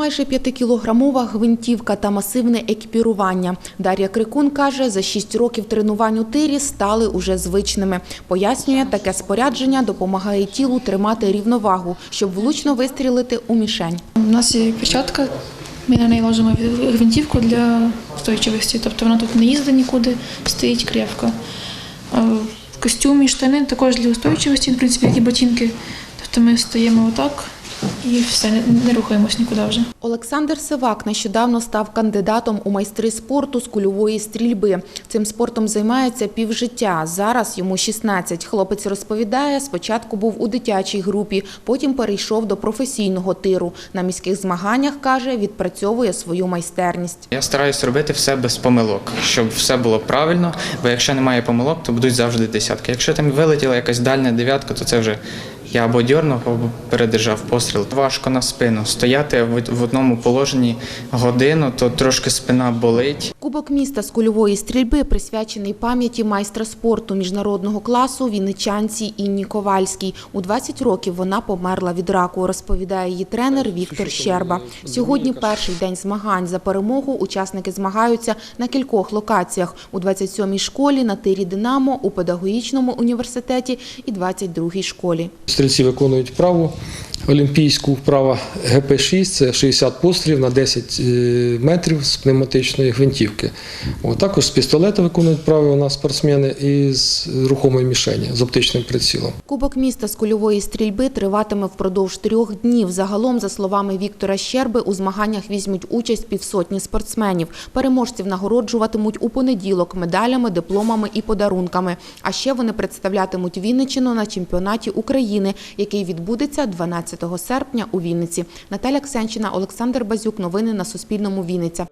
Майже п'ятикілограмова гвинтівка та масивне екіпірування. Дар'я Крикун каже, за шість років тренувань у тирі стали уже звичними. Пояснює, таке спорядження допомагає тілу тримати рівновагу, щоб влучно вистрілити у мішень. У нас є перчатка, ми на неї ложимо гвинтівку для устойчивості, тобто вона тут не їздить нікуди, стоїть крепко. Костюм і штани також для устойчивості, в принципі, як і ботинки. Тобто ми стоїмо отак і все, не, рухаємось нікуди вже. Олександр Сивак нещодавно став кандидатом у майстри спорту з кульової стрільби. Цим спортом займається півжиття. Зараз йому 16. Хлопець розповідає, спочатку був у дитячій групі, потім перейшов до професійного тиру. На міських змаганнях, каже, відпрацьовує свою майстерність. Я стараюсь робити все без помилок, щоб все було правильно, бо якщо немає помилок, то будуть завжди десятки. Якщо там вилетіла якась дальня дев'ятка, то це вже я або дьорнув, або передержав постріл. Важко на спину. Стояти в одному положенні годину, то трошки спина болить. Кубок міста з кульової стрільби присвячений пам'яті майстра спорту міжнародного класу вінничанці Інні Ковальській. У 20 років вона померла від раку, розповідає її тренер Віктор Щерба. Сьогодні перший день змагань. За перемогу учасники змагаються на кількох локаціях – у 27-й школі, на тирі «Динамо», у педагогічному університеті і 22-й школі. Стрільці виконують вправу олімпійську вправа ГП-6, це 60 пострілів на 10 е, метрів з пневматичної гвинтівки. О, також з пістолета виконують вправи у нас спортсмени і з рухомої мішені з оптичним прицілом. Кубок міста з кульової стрільби триватиме впродовж трьох днів. Загалом, за словами Віктора Щерби, у змаганнях візьмуть участь півсотні спортсменів. Переможців нагороджуватимуть у понеділок медалями, дипломами і подарунками. А ще вони представлятимуть Вінниччину на чемпіонаті України, який відбудеться 12 серпня у Вінниці. Наталя Ксенчина, Олександр Базюк. Новини на Суспільному. Вінниця.